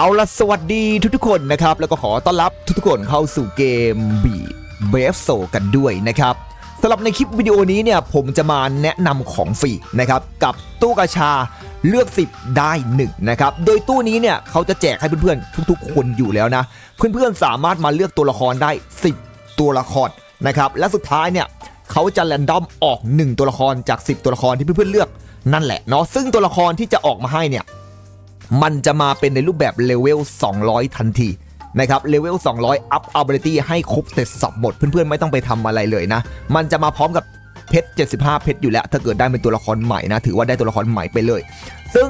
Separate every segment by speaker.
Speaker 1: เอาละสวัสดีทุกๆคนนะครับ แล้วก็ขอต้อนรับทุกๆคนเข้าสู่เกมบีเบฟโซกันด้วยนะครับสำหรับในคลิปวิดีโอนี้เนี่ยผมจะมาแนะนำของฟรีนะครับกับตู้กาชาเลือก 10 ได้ 1 นะครับ โดยตู้นี้เนี่ยเขาจะแจกให้เพื่อนๆ ทุกๆ คนอยู่แล้วนะ เพื่อนๆ สามารถมาเลือกตัวละครได้ 10 ตัวละครนะครับ และสุดท้ายเนี่ยเขาจะแรนดอมออก 1 ตัวละครจาก 10 ตัวละครที่เพื่อนๆเลือกนั่นแหละเนาะซึ่งตัวละครที่จะออกมาให้เนี่ย มันจะมาเป็นในรูปแบบเลเวล 200 ทันทีนะครับเลเวล 200 up ability ให้ครบเสร็จสับหมด เพื่อนๆ ไม่ต้องไปทำอะไรเลยนะ มันจะมาพร้อมกับเพชร 75 เพชรอยู่แล้ว ถ้าเกิดได้เป็นตัวละครใหม่นะ ถือว่าได้ตัวละครใหม่ไปเลย ซึ่ง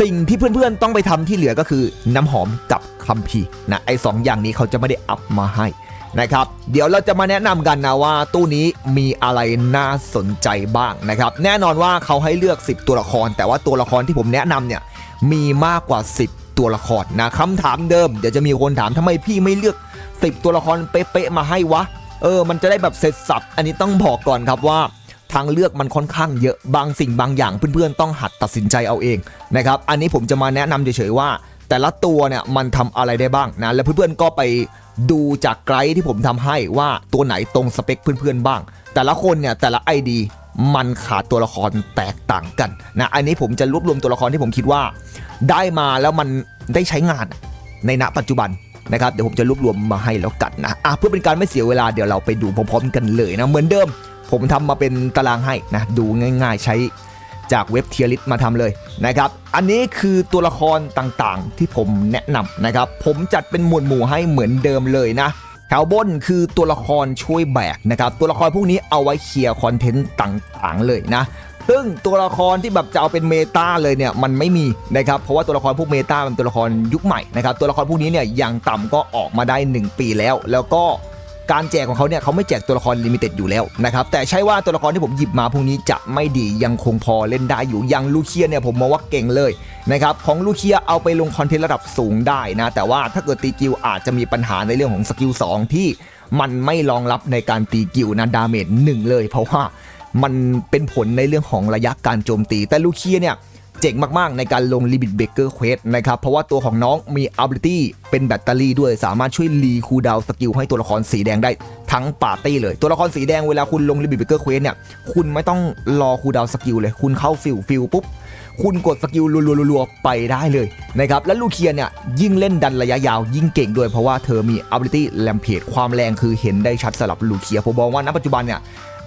Speaker 1: สิ่งที่เพื่อนๆ ต้องไปทำที่เหลือก็คือน้ำหอมกับคัมภีร์นะไอ้สองอย่างนี้เขาจะไม่ได้อัพมาให้นะครับเดี๋ยวเราจะมาแนะนำกันนะว่าตู้นี้มีอะไรน่าสนใจบ้างนะครับ แน่นอนว่าเขาให้เลือก 10 ตัวละคร แต่ว่าตัวละครที่ผมแนะนำเนี่ย มีมากกว่า 10 ตัวละครนะคำถามเดิม เดี๋ยวจะมีคนถามทำไมพี่ไม่เลือก 10 ตัวละครเป๊ะๆมาให้วะ เออ มันจะได้แบบเสร็จสับ อันนี้ต้องบอกก่อนครับว่าทางเลือกมันค่อนข้างเยอะบางสิ่งบางอย่างเพื่อนๆต้องหัดตัดสินใจเอาเองนะครับอันนี้ผมจะมาแนะนำเฉยๆว่า แต่ละตัวเนี่ยมันทำอะไรได้บ้างนะแล้วเพื่อนๆก็ไปดูจากไกด์ที่ผมทำให้ว่าตัวไหนตรงสเปคเพื่อนๆบ้าง แต่ละคนเนี่ยแต่ละไอดี มันขาดตัวละครแตกต่างกันนะอันนี้ผมจะรวบรวมตัวละครที่ผมคิดว่า ได้มาแล้วมันได้ใช้งานในณปัจจุบันนะครับเดี๋ยวผมจะรวบรวมมาให้แล้วกันนะอะเพื่อเป็นการไม่เสียเวลาเดี๋ยวเราไปดูพร้อมๆกันเลยนะเหมือนเดิม ผมทำมาเป็นตารางให้นะดูง่าย ๆ ใช้จากเว็บเทียริสมาทำเลยนะครับอันนี้คือตัวละครต่างๆ ที่ผมแนะนำนะครับผมจัดเป็นหมวดหมู่ให้เหมือนเดิมเลยนะ แถวบนคือตัวละครช่วยแบกนะครับ ตัวละครพวกนี้เอาไว้เคลียร์คอนเทนต์ต่างๆเลยนะซึ่งตัวละครที่แบบจะเอาเป็นเมตาเลยเนี่ยมันไม่มีนะครับเพราะว่าตัวละครพวกเมตาเป็นตัวละครยุคใหม่นะครับตัวละครพวกนี้เนี่ยอย่างต่ำก็ออกมาได้ 1 ปีแล้ว แล้วก็ การแจกของเขาเนี่ยเขาไม่แจกตัวละครลิมิเต็ดอยู่แล้วนะครับแต่ใช่ว่าตัวละครที่ผมหยิบมาพวกนี้จะไม่ดียังคงพอเล่นได้อยู่ย่างลูเคียเนี่ยผมมองว่าเก่งเลยนะครับของลูเคียเอาไปลงคอนเทนต์ระดับสูงได้นะแต่ว่าถ้าเกิดตีกิวอาจจะมีปัญหาในเรื่องของสกิล2ที่มันไม่รองรับในการตีกิวนะดาเมจหนึ่งเลย เพราะว่ามันเป็นผลในเรื่องของระยะการโจมตี แต่ลูเคียเนี่ย เจ๋งมากๆ ในการลง Limit Breaker Quest นะครับ เพราะว่าตัวของน้องมี ability เป็นแบตเตอรี่ด้วย สามารถช่วยรีคูดาวสกิลให้ตัวละครสีแดงได้ทั้งปาร์ตี้เลย ตัวละครสีแดงเวลาคุณลง Limit Breaker Quest เนี่ย คุณไม่ต้องรอคูดาวสกิลเลย คุณเข้าฟิลฟิลปุ๊บ คุณกดสกิลรัวๆๆไปได้เลยนะครับ และลูเคียเนี่ย ยิ่งเล่นดันระยะยาวยิ่งเก่งด้วย เพราะว่าเธอมี ability Rampage ความแรงคือเห็นได้ชัดสำหรับลูเคียผมบอกว่าณปัจจุบันเนี่ย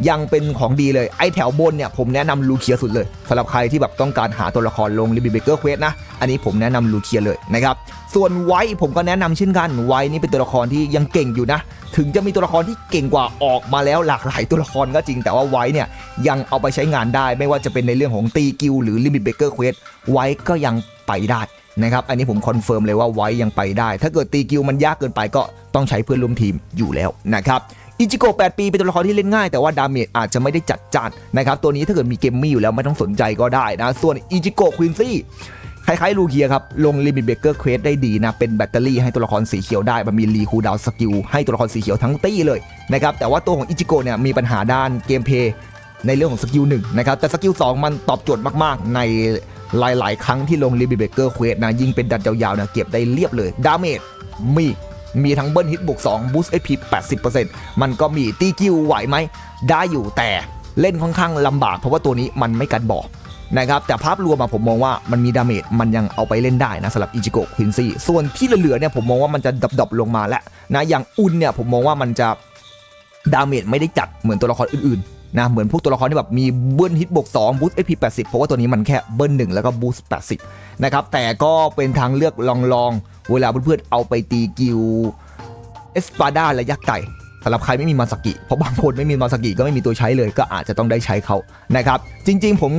Speaker 1: ยังเป็นของดีเลยไอแถวบนเนี่ยผมแนะนำลูเคียสุดเลยสำหรับใครที่แบบต้องการหาตัวละครลงลิบิเบเกอร์เควสนะ อันนี้ผมแนะนำลูเคียเลยนะครับ ส่วนไวผมก็แนะนำเช่นกันไวนี่เป็นตัวละครที่ยังเก่งอยู่นะ ถึงจะมีตัวละครที่เก่งกว่าออกมาแล้วหลากหลายตัวละครก็จริงแต่ว่าไวเนี่ยยังเอาไปใช้งานได้ ไม่ว่าจะเป็นในเรื่องของตีกิลหรือลิมิตเบเกอร์เควสไวก็ยังไปได้นะครับอันนี้ผมคอนเฟิร์มเลยว่าไว้ยังไปได้ ถ้าเกิดตีกิลมันยากเกินไปก็ต้องใช้เพื่อนร่วมทีมอยู่แล้วนะครับ อิจิโกะ8ปีเป็นตัวละครที่เล่นง่าย แต่ว่าดาเมจอาจจะไม่ได้จัดจ้านนะครับตัวนี้ถ้าเกิดมีเกมมี่อยู่แล้วไม่ต้องสนใจก็ได้นะ ส่วนอิจิโกะควินซี่คล้ายๆลูเคียครับ ลงลิมิตเบเกอร์เควสได้ดีนะ เป็นแบตเตอรี่ให้ตัวละครสีเขียวได้ มันมีรีคูดาวสกิลให้ตัวละครสีเขียวทั้งตี้เลยนะครับ แต่ว่าตัวของอิจิโกะเนี่ยมีปัญหาด้านเกมเพย์ในเรื่องของสกิลหนึ่งนะครับ แต่สกิล2มันตอบโจทย์มากๆ ในหลายๆ ครั้งที่ลงลิมิตเบเกอร์เควสนะ ยิ่งเป็นดันยาวๆนะเก็บได้เรียบเลย ดาเมจมี มีทั้งเบิ้ลฮิตบวก2 boost HP 80%มันก็มีตีกิลไหวไหม ได้อยู่แต่เล่นค่อนข้างลำบากเพราะว่าตัวนี้มันไม่กันบอกนะครับแต่ภาพรวมผมมองว่ามันมีดาเมจมันยังเอาไปเล่นได้นะสำหรับอิจิโกะควินซี่ส่วนที่เหลือเนี่ยผมมองว่ามันจะดับๆลงมาแล้วนะอย่างอุนเนี่ยผมมองว่ามันจะดาเมจไม่ได้จัดเหมือนตัวละครอื่นๆ นะเหมือนพวกตัวละครที่แบบมีเบิ้ลฮิตบวก2บูสต์ HP 80เพราะว่าตัวนี้มันแค่เบิ้ล1แล้วก็บูสต์80นะครับแต่ก็เป็นทางเลือกลองๆ เวลาเพื่อนๆเอาไปตีกิลเอสปาด้าระยะไกลสำหรับใครไม่มีมาสกิเพราะบางคนไม่มีมาสกิก็ไม่มีตัวใช้เลย ก็อาจจะต้องได้ใช้เขานะครับจริง ๆ ผม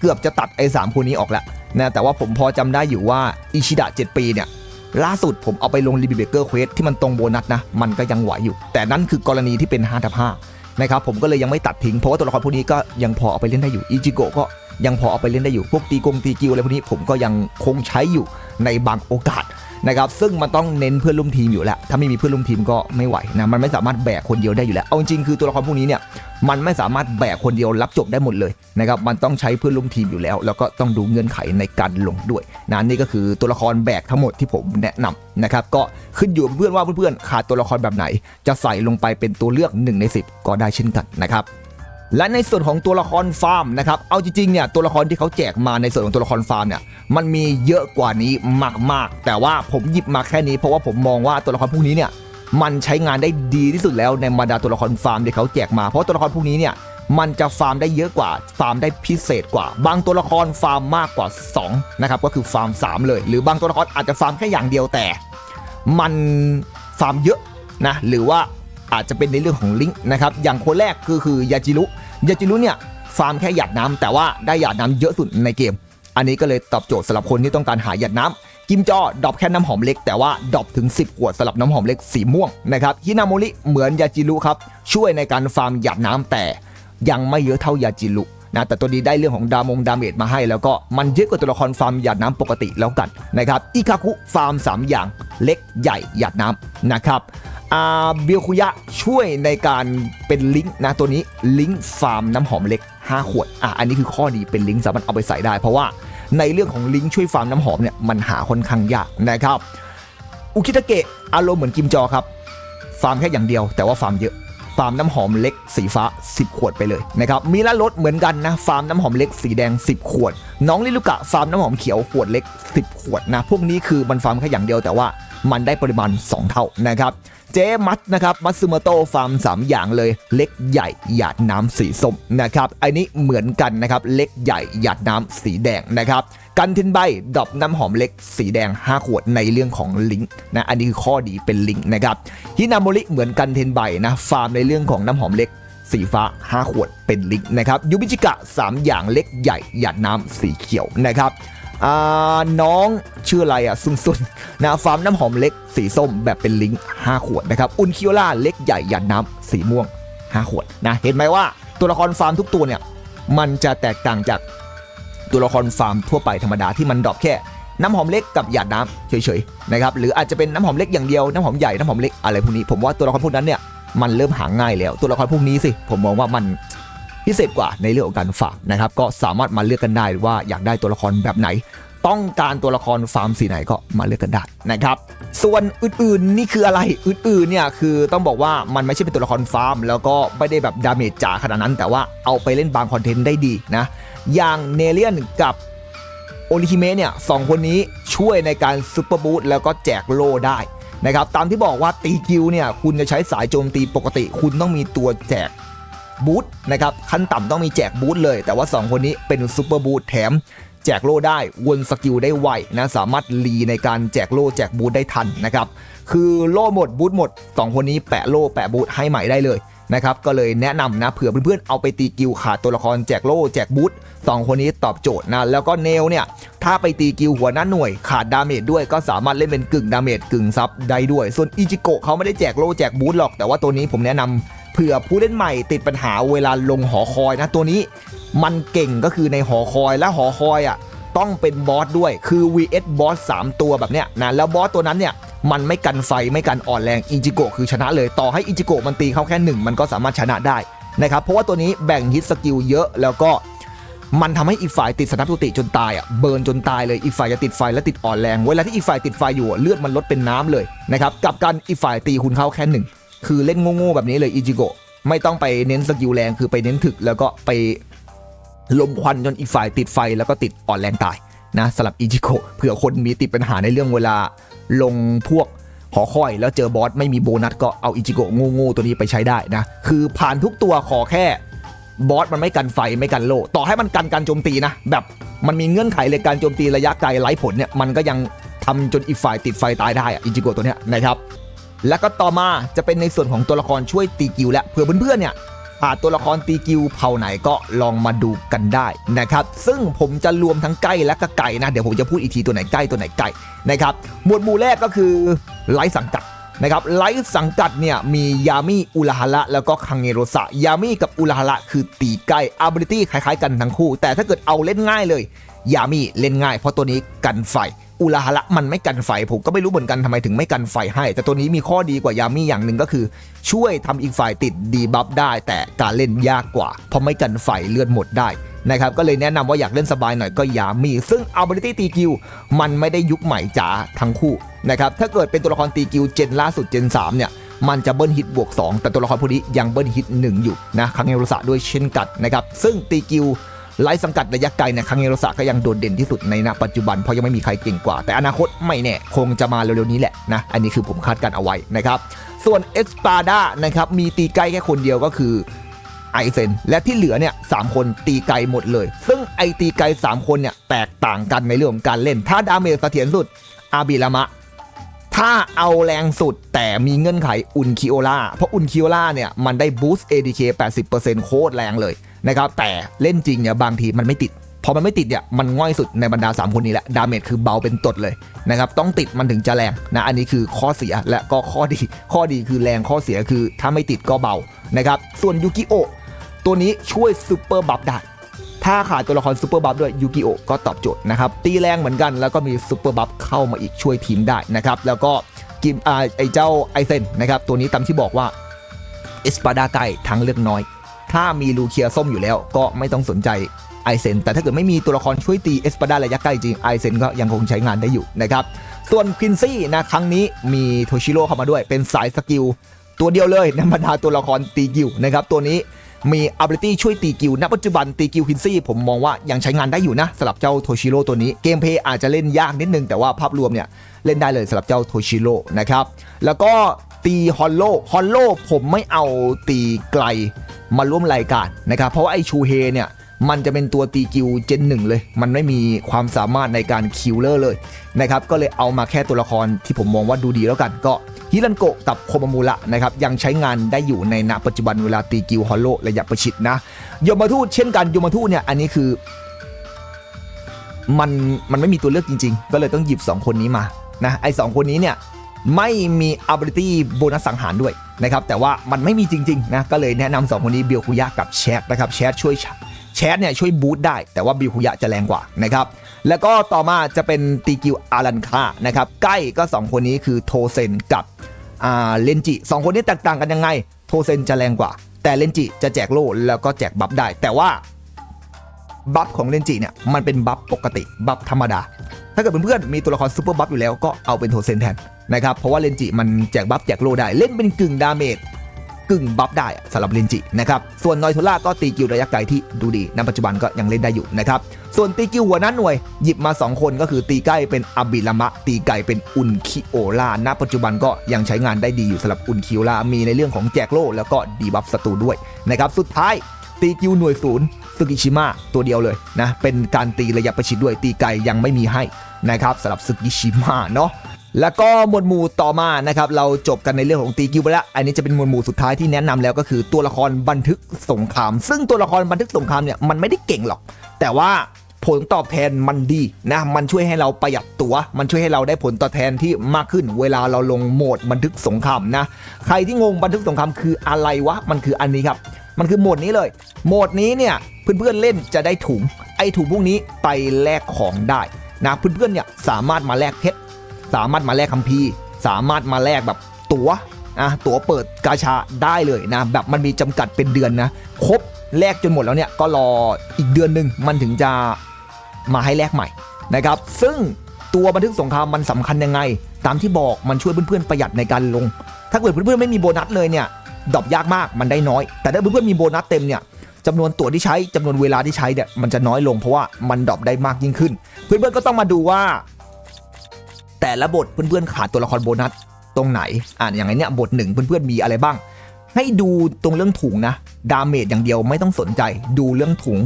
Speaker 1: เกือบจะตัดไอ้สามคนนี้ออกแล้วนะแต่ว่าผมพอจำได้อยู่ว่าอิชิดะ7ปีเนี่ยล่าสุดผมเอาไปลงรีบิเบเกอร์เควสที่มันตรงโบนัสนะ มันก็ยังไหวอยู่ แต่นั่นคือกรณีที่เป็น5ทับ5 นะครับผมก็เลยยังไม่ตัดทิ้งเพราะว่าตัวละครพวกนี้ก็ยังพอเอาไปเล่นได้อยู่อิจิโกะก็ยังพอเอาไปเล่นได้อยู่พวกตีกงตีกิวอะไรพวกนี้ผมก็ยังคงใช้อยู่ในบางโอกาส นะครับซึ่งมันต้องเน้นเพื่อนร่วมทีมอยู่แล้ว ถ้าไม่มีเพื่อนร่วมทีมก็ไม่ไหวนะมันไม่สามารถแบกคนเดียวได้อยู่แล้ว เอาจริงๆคือตัวละครพวกนี้เนี่ยมันไม่สามารถแบกคนเดียวรับจบได้หมดเลยนะครับมันต้องใช้เพื่อนร่วมทีมอยู่แล้ว แล้วก็ต้องดูเงื่อนไขในการลงด้วยนะนี่ก็คือตัวละครแบกทั้งหมดที่ผมแนะนำนะครับก็ขึ้นอยู่เพื่อนว่าเพื่อนๆขาดตัวละครแบบไหน จะใส่ลงไปเป็นตัวเลือก1ใน10 ก็ได้เช่นกันนะครับ และในส่วนของตัวละครฟาร์มนะครับ เอาจริงๆเนี่ยตัวละครที่เขาแจกมาในส่วนของตัวละครฟาร์มเนี่ยมันมีเยอะกว่านี้มากๆ แต่ว่าผมหยิบมาแค่นี้เพราะว่าผมมองว่าตัวละครพวกนี้เนี่ยมันใช้งานได้ดีที่สุดแล้วในบรรดาตัวละครฟาร์มที่เขาแจกมาเพราะตัวละครพวกนี้เนี่ยมันจะฟาร์มได้เยอะกว่าฟาร์มได้พิเศษกว่า บางตัวละครฟาร์มมากกว่า2นะครับก็คือฟาร์ม 3 เลย หรือบางตัวละครอาจจะฟาร์มแค่อย่างเดียวแต่ มันฟาร์มเยอะนะหรือว่าอาจจะเป็นในเรื่องของลิงก์นะครับอย่างคนแรกคือคือยาจิรุ ยาจิรุเนี่ยฟาร์มแค่หยาดน้ำแต่ว่าได้หยาดน้ำเยอะสุดในเกม อันนี้ก็เลยตอบโจทย์สำหรับคนที่ต้องการหาหยาดน้ำกิมจอดรอปแค่น้ำหอมเล็กแต่ว่าดรอปถึง 10 ขวดสำหรับน้ำหอมเล็กสีม่วงนะครับฮินาโมริเหมือนยาจิรุครับช่วยในการฟาร์มหยาดน้ำแต่ยังไม่เยอะเท่ายาจิรุ นะแต่ตัวนี้ได้เรื่องของดามงดาเมจมาให้ แล้วก็มันเยอะกว่าตัวละครฟาร์มหยาดน้ำปกติแล้วกันนะครับอิคาคุฟาร์ม 3 อย่างเล็กใหญ่หยาดน้ำนะครับอาเบียคุยะช่วยในการเป็นลิงก์นะตัวนี้ลิงก์ฟาร์มน้ำหอมเล็ก 5 ขวดอะอันนี้คือข้อดีเป็นลิงก์สามารถเอาไปใส่ได้ เพราะว่าในเรื่องของลิงก์ช่วยฟาร์มน้ำหอมเนี่ยมันหาค่อนข้างยากนะครับอุคิตาเกะอารมณ์เหมือนกิมจอครับ ฟาร์มแค่อย่างเดียวแต่ว่าฟาร์มเยอะ ฟาร์มน้ำหอมเล็กสีฟ้า 10 ขวดไปเลยนะครับมีละรถเหมือนกันนะฟาร์มน้ำหอมเล็กสีแดง 10 ขวด น้องลิลุกะฟาร์มน้ำหอมเขียวขวดเล็ก 10 ขวดนะพวกนี้คือมันฟาร์มแค่อย่างเดียวแต่ว่ามันได้ปริมาณ 2 เท่านะครับเจมัตนะครับมัตสึโมโตฟาร์ม 3 อย่างเลย เล็กใหญ่หยาดน้ำสีส้มนะครับอันนี้เหมือนกันนะครับเล็กใหญ่หยาดน้ำสีแดงนะครับ กันเทนใบดอปน้ำหอมเล็ก สีแดง 5 ขวดในเรื่องของลิงก์นะอันนี้คือข้อดีเป็นลิงก์นะครับฮินาโมริเหมือนกันเทนใบนะฟาร์มในเรื่องของน้ำหอมเล็กสีฟ้า 5 ขวดเป็นลิงก์นะครับยูบิจิกะ 3 อย่างเล็กใหญ่หยาดน้ำสีเขียวนะครับอ่าน้องชื่ออะไรอะซุนซุนนะฟาร์มน้ำหอมเล็กสีส้มแบบเป็นลิงก์5ขวดนะครับอุนคิโอล่าเล็กใหญ่หยาดน้ำสีม่วง 5 ขวดนะเห็นไหมว่าตัวละครฟาร์มทุกตัวเนี่ยมันจะแตกต่างจาก ตัวละครฟาร์มทั่วไปธรรมดาที่มันดรอปแค่น้ำหอมเล็กกับหยาดน้ำเฉยๆนะครับหรืออาจจะเป็นน้ำหอมเล็กอย่างเดียวน้ำหอมใหญ่น้ำหอมเล็กอะไรพวกนี้ ผมว่าตัวละครพวกนั้นเนี่ยมันเริ่มหาง่ายแล้ว ตัวละครพวกนี้สิผมมองว่ามันพิเศษกว่าในเรื่องของการฟาร์มนะครับก็สามารถมาเลือกกันได้ว่าอยากได้ตัวละครแบบไหน ต้องการตัวละครฟาร์มสีไหนก็มาเลือกกันได้นะครับส่วนอื่นๆนี่คืออะไรอื่นๆเนี่ยคือต้องบอกว่ามันไม่ใช่เป็นตัวละครฟาร์ม แล้วก็ไม่ได้แบบดาเมจจ๋าขนาดนั้น แต่ว่าเอาไปเล่นบางคอนเทนต์ได้ดีนะ อย่างเนเลียนกับโอริฮิเมเนี่ยสองคนนี้ช่วยในการซุปเปอร์บูทแล้วก็แจกโล่ได้นะครับตามที่บอกว่าตีกิวเนี่ยคุณจะใช้สายโจมตีปกติ คุณต้องมีตัวแจกบูทนะครับขั้นต่ำต้องมีแจกบูทเลย แต่ว่า 2 คนนี้เป็นซุปเปอร์บูทแถม แจกโล่ได้วนสกิลได้ไวนะสามารถรีในการแจกโล่แจกบูทได้ทันนะครับคือโล่หมดบูทหมด 2 คนนี้แปะโล่แปะบูทให้ใหม่ได้เลย นะครับก็เลยแนะนำนะเผื่อเพื่อนๆเอาไปตีกิวขาดตัวละครแจกโล่แจกบูทสองคนนี้ตอบโจทย์นะแล้วก็เนลเนี่ยถ้าไปตีกิวหัวหน้าหน่วยขาดดาเมจด้วยก็สามารถเล่นเป็นกึ่งดาเมจกึ่งซับได้ด้วย ส่วนอิจิโกะเขาไม่ได้แจกโล่แจกบูทหรอกแต่ว่าตัวนี้ผมแนะนำเผื่อผู้เล่นใหม่ติดปัญหาเวลาลงหอคอยนะตัวนี้มันเก่งก็คือในหอคอยและหอคอยอะต้องเป็นบอสด้วยคือ vs บอส3ตัวแบบเนี้ยนะแล้วบอสตัวนั้นเนี่ย มันไม่กันไฟไม่กันอ่อนแรงอิจิโกะคือชนะเลยต่อให้อิจิโกะมันตีเข้าแค่หนึ่งมันก็สามารถชนะได้นะครับเพราะว่าตัวนี้แบ่งฮิตสกิลเยอะแล้วก็มันทำให้อีกฝ่ายติดสนับตุติจนตายอะเบิร์นจนตายเลยอีกฝ่ายจะติดไฟและติดอ่อนแรง เวลาที่อีกฝ่ายติดไฟอยู่เลือดมันลดเป็นน้ำเลยนะครับกับการอีกฝ่ายตีคุณเข้าแค่หนึ่งคือเล่นโง่ๆแบบนี้เลยอิจิโกะไม่ต้องไปเน้นสกิลแรงคือไปเน้นถึกแล้วก็ไปลมควันจนอีกฝ่ายติดไฟแล้วก็ติดอ่อนแรงตาย นะสำหรับอิจิโกะเผื่อคนมีติดปัญหาในเรื่องเวลาลงพวกหอคอยแล้วเจอบอสไม่มีโบนัสก็เอาอิจิโกะง่ๆตัวนี้ไปใช้ได้นะ คือผ่านทุกตัวขอแค่บอสมันไม่กันไฟไม่กันโล ต่อให้มันกันการโจมตีนะ แบบมันมีเงื่อนไขเลยการโจมตีระยะไกลไร้ผลเนี่ยมันก็ยังทำจนอีกฝ่ายติดไฟตายได้อะอิจิโกะตัวเนี้ยนะครับแล้วก็ต่อมาจะเป็นในส่วนของตัวละครช่วยตีกิวและเผื่อเพื่อนๆเนี่ย ตัวละครตีกิวเผ่าไหนก็ลองมาดูกันได้นะครับ ซึ่งผมจะรวมทั้งใกล้และก็ไก่นะ เดี๋ยวผมจะพูดอีกทีตัวไหนใกล้ตัวไหนไก่นะครับ หมวดหมู่แรกก็คือไร้สังกัดนะครับไลท์สังกัดเนี่ยมียามิอุลาฮาระแล้วก็คังเงโรสะยามิกับอุลาฮาระคือตีใกล้อาบิลิตี้คล้ายๆกันทั้งคู่ แต่ถ้าเกิดเอาเล่นง่ายเลย ยามิเล่นง่าย เพราะตัวนี้กันไฟ อุลาฮาระมันไม่กันไฟผมก็ไม่รู้เหมือนกันทำไมถึงไม่กันไฟให้ แต่ตัวนี้มีข้อดีกว่ายามีอย่างหนึ่งก็คือ ช่วยทำอีกฝ่ายติดดีบัฟได้ แต่การเล่นยากกว่า เพราะไม่กันไฟเลือดหมดได้นะครับก็เลยแนะนำว่าอยากเล่นสบายหน่อยก็ยามี ซึ่ง ability ตีกิวมันไม่ได้ยุคใหม่จ๋าทั้งคู่นะครับถ้าเกิดเป็นตัวละครตีกิวเจนล่าสุดเจน 3 เนี่ย มันจะเบิ้ลฮิตบวก 2 แต่ตัวละครพวกนี้ยังเบิ้ลฮิต 1 อยู่นะคังเอรุสะด้วยเช่นกันนะครับซึ่งตีกิว ไล่สังกัดระยะไกลเนี่ยคังเอรุสะก็ยังโดดเด่นที่สุดในณปัจจุบันเพราะยังไม่มีใครเก่งกว่า แต่อนาคตไม่แน่คงจะมาเร็วๆนี้แหละนะอันนี้คือผมคาดการเอาไว้นะครับส่วนเอ็กซ์ปาดานะครับมีตีใกลแค่คนเดียวก็คือไอเซนและที่เหลือเนี่ยสามคนตีไกลหมดเลย ซึ่งไอตีไกลสามคนเนี่ยแตกต่างกันในเรื่องของการเล่น ถ้าดาเมจเสถียรสุดอาบิรามะ ถ้าเอาแรงสุดแต่มีเงื่อนไขอุนคิโอล่าเพราะอุนคิโอล่าเนี่ยมันได้บูสต์ ADK 80%โคตรแรงเลย นะครับแต่เล่นจริงเนี่ยบางทีมันไม่ติดพอมันไม่ติดเนี่ยมันง่อยสุดในบรรดา 3 คนนี้แหละ ดาเมจคือเบาเป็นตดเลยนะครับ ต้องติดมันถึงจะแรงนะ อันนี้คือข้อเสียและก็ข้อดี ข้อดีคือแรงข้อเสียคือถ้าไม่ติดก็เบานะครับ ส่วนยูกิโอตัวนี้ช่วยซูเปอร์บัฟได้ ถ้าขาดตัวละครซูเปอร์บัฟด้วยยูกิโอก็ตอบโจทย์นะครับ ตีแรงเหมือนกันแล้วก็มีซูเปอร์บัฟเข้ามาอีกช่วยทีมได้นะครับ แล้วก็กิมอาไอเจ้าไอเซนนะครับ ตัวนี้ตามที่บอกว่าเอสปาดาไกทางเลือกน้อย ถ้ามีลูเคียส้มอยู่แล้วก็ไม่ต้องสนใจไอเซนแต่ถ้าเกิดไม่มีตัวละครช่วยตีเอสปาดาระยะใกล้จริงไอเซนก็ยังคงใช้งานได้อยู่นะครับ ส่วนควินซี่นะครั้งนี้มีโทชิโร่เข้ามาด้วยเป็นสายสกิลตัวเดียวเลยในบรรดาตัวละครตีกิวนะครับตัวนี้มี ability ช่วยตีกิวณปัจจุบันตีกิวคินซี่ผมมองว่ายังใช้งานได้อยู่นะสำหรับเจ้าโทชิโร่ตัวนี้เกมเพย์อาจจะเล่นยากนิดนึง แต่ว่าภาพรวมเนี่ย เล่นได้เลยสำหรับเจ้าโทชิโร่นะครับ แล้วก็ ตีฮอลโลฮอลโลผมไม่เอาตีไกลมาร่วมรายการนะครับ เพราะว่าไอชูเฮเนี่ยมันจะเป็นตัวตีกิวเจนหนึ่งเลย มันไม่มีความสามารถในการคิวเลอร์เลยนะครับ ก็เลยเอามาแค่ตัวละครที่ผมมองว่าดูดีแล้วกัน ก็ฮิรันโกะกับโคมามูระนะครับ ยังใช้งานได้อยู่ในณปัจจุบันเวลาตีกิวฮอลโลระยะประชิดนะโยมทูตเช่นกันโยมทูตเนี่ยอันนี้คือ มันมันไม่มีตัวเลือกจริง ๆ ก็เลยต้องหยิบ 2 คนนี้มานะไอ้สคนนี้เนี่ย ไม่มี ability โบนัสสังหารด้วยนะครับแต่ว่ามันไม่มีจริงๆนะก็เลยแนะนำสองคนนี้เบียวคุยะกับแชทนะครับแชทช่วยแชทเนี่ยช่วยบูตได้ แต่ว่าบิวคุยะจะแรงกว่านะครับแล้วก็ต่อมาจะเป็นตีกิวอารันคานะครับใกล้ก็ 2 คนนี้คือโทเซนกับเลนจิสองคนนี้แตกต่างกันยังไง โทเซนจะแรงกว่า แต่เลนจิจะแจกโล่แล้วก็แจกบัฟได้ แต่ว่าบัฟของเลนจิเนี่ยมันเป็นบัฟปกติบัฟธรรมดา ถ้าเกิดเพื่อนๆมีตัวละครซูเปอร์บัฟอยู่แล้วก็เอาเป็นโทเซนแทน นะครับ เพราะว่าเลนจิมันแจกบัฟแจกโลได้ เล่นเป็นกึ่งดาเมจกึ่งบัฟได้สำหรับเลนจินะครับ ส่วนนอยโทล่าก็ตีกิวระยะไกลที่ดูดีณปัจจุบันก็ยังเล่นได้อยู่นะครับ ส่วนตีกิวหัวหนั้นหน่วยหยิบมา 2 คนก็คือตีใกล้เป็นอาบิลามะ ตีไกลเป็นอุนคิโอลาณปัจจุบันก็ยังใช้งานได้ดีอยู่สำหรับอุนคิโอลามีในเรื่องของแจกโล่แล้วก็ดีบัฟศัตรูด้วยนะครับสุดท้ายตีกิวหน่วยศูนย์ซึกิชิมะตัวเดียวเลยนะเป็นการตีระยะประชิดด้วยตีไกลยังไม่มีให้นะครับสำหรับซึกิชิมะเนาะ แล้วก็หมวดหมู่ต่อมานะครับเราจบกันในเรื่องของตีกิวไปแล้ว อันนี้จะเป็นหมวดหมู่สุดท้ายที่แนะนำแล้วก็คือตัวละครบันทึกสงคราม ซึ่งตัวละครบันทึกสงครามเนี่ยมันไม่ได้เก่งหรอก แต่ว่าผลตอบแทนมันดีนะ มันช่วยให้เราประหยัดตัว มันช่วยให้เราได้ผลตอบแทนที่มากขึ้น เวลาเราลงโหมดบันทึกสงครามนะ ใครที่งงบันทึกสงครามคืออะไรวะ มันคืออันนี้ครับ มันคือโหมดนี้เลย โหมดนี้เนี่ยเพื่อนๆเล่นจะได้ถุง ไอ้ถุงพวกนี้ไปแลกของได้นะ เพื่อนๆเนี่ยสามารถมาแลกเพชร สามารถมาแลกคัมภีร์สามารถมาแลกแบบตั๋วอะตั๋วเปิดกาชาได้เลยนะ แบบมันมีจำกัดเป็นเดือนนะ ครบแลกจนหมดแล้วเนี่ยก็รออีกเดือนหนึ่งมันถึงจะมาให้แลกใหม่นะครับ ซึ่งตัวบันทึกสงครามมันสำคัญยังไง ตามที่บอกมันช่วยเพื่อนๆประหยัดในการลง ถ้าเกิดเพื่อนๆไม่มีโบนัสเลยเนี่ยดรอปยากมากมันได้น้อย แต่ถ้าเพื่อนๆมีโบนัสเต็มเนี่ยจำนวนตั๋วที่ใช้จำนวนเวลาที่ใช้เนี่ยมันจะน้อยลงเพราะว่ามันดรอปได้มากยิ่งขึ้น เพื่อนๆก็ต้องมาดูว่า แต่ละบทเพื่อนๆขาดตัวละครโบนัสตรงไหนอ่านอย่างไรเนี่ยบทหนึ่งเพื่อนๆมีอะไรบ้าง ให้ดูตรงเรื่องถุงนะดาเมจอย่างเดียวไม่ต้องสนใจดูเรื่องถุง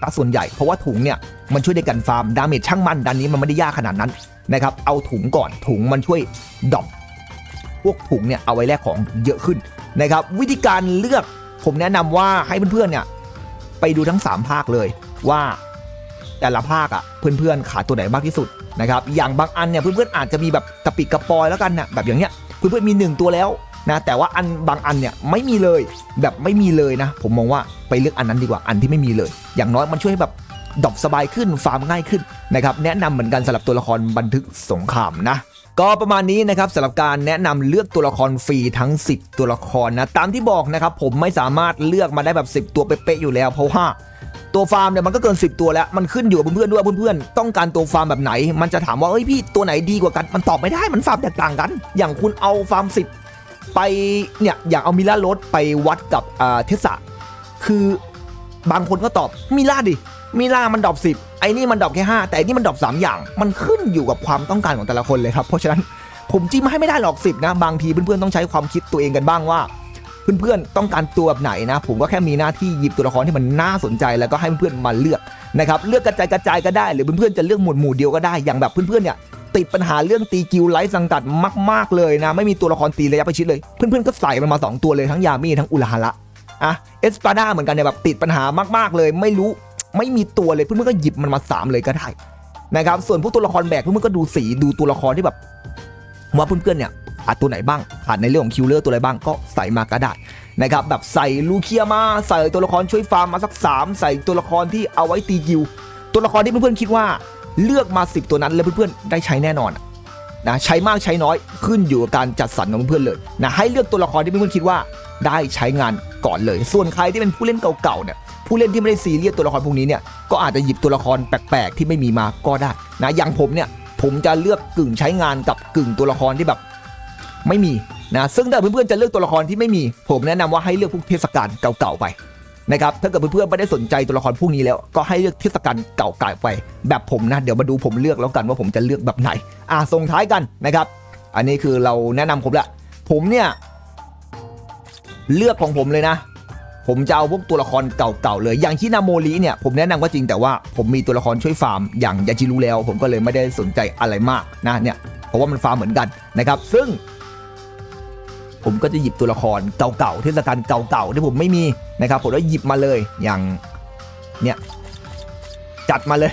Speaker 1: ตาส่วนใหญ่เพราะว่าถุงเนี่ยมันช่วยในการฟาร์มดาเมจช่างมันดันนี้มันไม่ได้ยากขนาดนั้นนะครับเอาถุงก่อนถุงมันช่วยดอปพวกถุงเนี่ยเอาไว้แลกของเยอะขึ้นนะครับวิธีการเลือกผมแนะนำว่าให้เพื่อนๆเนี่ยไปดูทั้ง 3 ภาคเลยว่าแต่ละภาคอะเพื่อนๆขาดตัวไหนมากที่สุด นะครับอย่างบางอันเนี่ยเพื่อนๆอาจจะมีแบบกระปิกระปอยแล้วกันนะแบบอย่างเงี้ยเพื่อนๆมี 1 ตัวแล้วนะแต่ว่าอันบางอันเนี่ยไม่มีเลยแบบไม่มีเลยนะ ผมมองว่าไปเลือกอันนั้นดีกว่าอันที่ไม่มีเลย อย่างน้อยมันช่วยให้แบบดอปสบายขึ้นฟาร์มง่ายขึ้นนะครับแนะนำเหมือนกันสำหรับตัวละครบันทึกสงครามนะก็ประมาณนี้นะครับสำหรับการแนะนำเลือกตัวละครฟรีทั้ง 10 ตัวละครนะตามที่บอกนะครับผมไม่สามารถเลือกมาได้แบบ 10 ตัวเป๊ะๆอยู่แล้วเพราะว่า ตัวฟาร์มเนี่ยมันก็เกิน 10 ตัวแล้ว มันขึ้นอยู่กับเพื่อนๆด้วยเพื่อนๆต้องการตัวฟาร์มแบบไหน มันจะถามว่าเอ้ยพี่ตัวไหนดีกว่ากัน มันตอบไม่ได้มันฟาร์มแตกต่างกัน อย่างคุณเอาฟาร์ม 10 ไปเนี่ยอย่างเอามิล่ารดไปวัดกับเทสะคือบางคนก็ตอบมิล่าดิมิล่ามันดรอป10 ไอ้นี่มันดรอปแค่ 5 แต่อันนี่มันดรอป3อย่าง มันขึ้นอยู่กับความต้องการของแต่ละคนเลยครับ เพราะฉะนั้นผมจิ้มให้ไม่ได้หรอก10นะ บางทีเพื่อนๆต้องใช้ความคิดตัวเองกันบ้างว่า เพื่อนๆต้องการตัวแบบไหนนะ ผมก็แค่มีหน้าที่หยิบตัวละครที่มันน่าสนใจแล้วก็ให้เพื่อนๆมาเลือกนะครับเลือกกระจายกระจายก็ได้ หรือเพื่อนๆจะเลือกหมวดหมู่เดียวก็ได้อย่างแบบเพื่อนๆเนี่ยติดปัญหาเรื่องตีกิลไลท์สังกัดมาก ๆ เลยนะ ไม่มีตัวละครตีระยะประชิดเลย เพื่อนๆก็ใส่มันมาสองตัวเลยทั้งยามีทั้งอุลาฮาระอะเอสปาด้าเหมือนกันเนี่ยแบบติดปัญหามากๆเลย ไม่รู้ไม่มีตัวเลยเพื่อนๆก็หยิบมันมาสามเลยก็ได้นะครับส่วนพวกตัวละครแบกเพื่อนๆก็ดูสีดูตัวละครที่แบบว่าเพื่อนๆเนี่ย ขาดตัวไหนบ้าง ขาดในเรื่องของคิลเลอร์ตัวอะไรบ้างก็ใส่มาก็ได้นะครับแบบใส่ลูเคียมาใส่ตัวละครช่วยฟาร์มมาสัก 3 ใส่ตัวละครที่เอาไว้ตีกิวตัวละครที่เพื่อนๆคิดว่าเลือกมา 10 ตัวนั้นแล้วเพื่อนๆได้ใช้แน่นอนนะใช้มากใช้น้อยขึ้นอยู่กับการจัดสรรของเพื่อนๆเลยนะให้เลือกตัวละครที่เพื่อนๆคิดว่าได้ใช้งานก่อนเลย ส่วนใครที่เป็นผู้เล่นเก่าๆเนี่ยผู้เล่นที่ไม่ได้ซีเรียสตัวละครพวกนี้เนี่ยก็อาจจะหยิบตัวละครแปลกๆ ที่ไม่มีมาก็ได้นะอย่างผมเนี่ยผมจะเลือกกึ่งใช้งานกับกึ่งตัวละครที่แบบ ไม่มีนะซึ่งถ้าเพื่อนๆจะเลือกตัวละครที่ไม่มี ผมแนะนำว่าให้เลือกพวกเทศกาลเก่าๆไปนะครับถ้าเกิดเพื่อนๆไม่ได้สนใจตัวละครพวกนี้แล้วก็ให้เลือกเทศกาลเก่าๆไป แบบผมนะเดี๋ยวมาดูผมเลือกแล้วกันว่าผมจะเลือกแบบไหนอะส่งท้ายกันนะครับ อันนี้คือเราแนะนำผมละผมเนี่ยเลือกของผมเลยนะ ผมจะเอาพวกตัวละครเก่าๆเลย อย่างที่นาโมริเนี่ยผมแนะนำก็จริงแต่ว่าผมมีตัวละครช่วยฟาร์มอย่างยาจิรุแล้ว ผมก็เลยไม่ได้สนใจอะไรมากนะเนี่ยเพราะว่ามันฟาร์มเหมือนกันนะครับ ซึ่ง ผมก็จะหยิบตัวละครเก่าๆเทศกาลเก่าๆที่ผมไม่มีนะครับผมก็หยิบมาเลยอย่างเนี่ยจัดมาเลย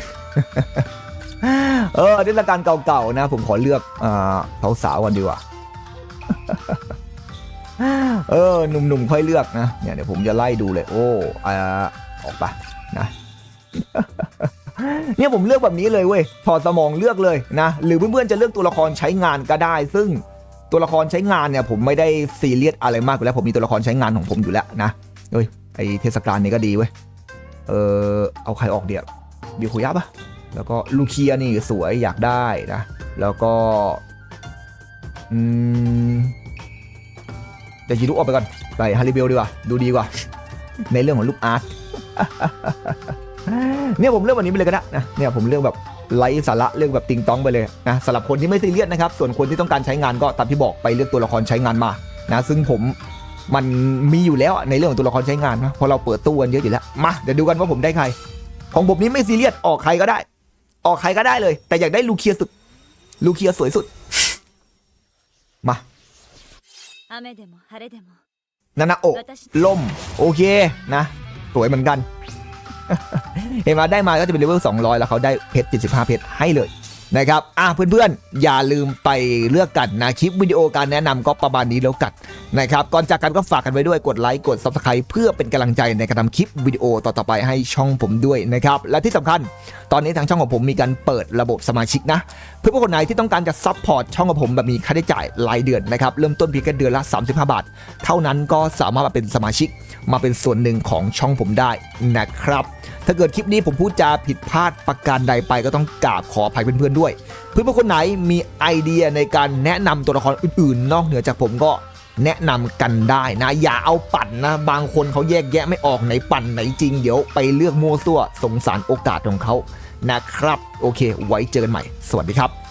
Speaker 1: เออเทศกาลเก่าๆนะ ผมขอเลือกอ่าสาวๆก่อนดีกว่าเออหนุ่มๆค่อยเลือกนะเนี่ยเดี๋ยวผมจะไล่ดูเลย โอ้อ่าออกไปนะเนี่ยผมเลือกแบบนี้เลยเว้ยถอดสมองเลือกเลยนะ หรือเพื่อนๆจะเลือกตัวละครใช้งานก็ได้ ซึ่ง ตัวละครใช้งานเนี่ยผมไม่ได้ซีเรียสอะไรมากอยู่แล้วผมมีตัวละครใช้งานของผมอยู่แล้วนะเฮ้ยไอเทศกาลนี้ก็ดีเว้ยเออเอาใครออกเดี๋ยวบิวคุยะปะแล้วก็ลูเคียนี่สวยอยากได้นะ แล้วก็อืมเดี๋ยวจีรุออกไปก่อนไปฮาริเบลดีกว่าดูดีกว่า ในเรื่องของลูกอาร์ตเนี่ยผมเลือกวันนี้ไปเลยก็ได้นะเนี่ยผมเลือกแบบ ไร้สาระเรื่องแบบติงต้องไปเลยนะสำหรับคนที่ไม่ซีเรียสนะครับ ส่วนคนที่ต้องการใช้งานก็ตามที่บอกไปเลือกตัวละครใช้งานมานะซึ่งผมมันมีอยู่แล้วในเรื่องของตัวละครใช้งานนะพอเราเปิดตู้กันเยอะอยู่แล้วมาเดี๋ยวดูกันว่าผมได้ใคร ของผมนี้ไม่ซีเรียสออกใครก็ได้ ออกใครก็ได้เลย แต่อยากได้ลูเคียสุด ลูเคียสวยสุด มานานาโอล่มโอเคนะ สวยเหมือนกัน เห็นมาได้มาก็จะเป็นเลเวล200 แล้วเขาได้เพชร75เพชรให้เลย นะครับอะเพื่อนๆ อย่าลืมไปเลือกกันนะคลิปวิดีโอการแนะนำก็ประมาณนี้แล้วกันนะครับก่อนจากกันก็ฝากกันไว้ด้วยกดไลค์กด Subscribe เพื่อเป็นกำลังใจในการทำคลิปวิดีโอต่อๆไปให้ช่องผมด้วยนะครับและที่สำคัญ ตอนนี้ทางช่องของผมมีการเปิดระบบสมาชิกนะเพื่อผู้คนไหนที่ต้องการจะซัพพอร์ตช่องของผมแบบมีค่าใช้จ่ายรายเดือนนะครับเริ่มต้นเพียงแค่เดือนละ 35 บาท เท่านั้นก็สามารถมาเป็นสมาชิกมาเป็นส่วนหนึ่งของช่องผมได้นะครับถ้าเกิดคลิปนี้ผมพูดจาผิดพลาดประการใดไปก็ต้องกราบขออภัยเพื่อนๆด้วย เพื่อนๆคนไหนมีไอเดียในการแนะนำตัวละครอื่นๆ นอกเหนือจากผมก็แนะนำกันได้นะ อย่าเอาปั่นนะ บางคนเขาแยกแยะไม่ออกไหนปั่นไหนจริง เดี๋ยวไปเลือกมั่วซั่วสงสารโอกาสของเขานะครับ โอเค ไว้เจอกันใหม่ สวัสดีครับ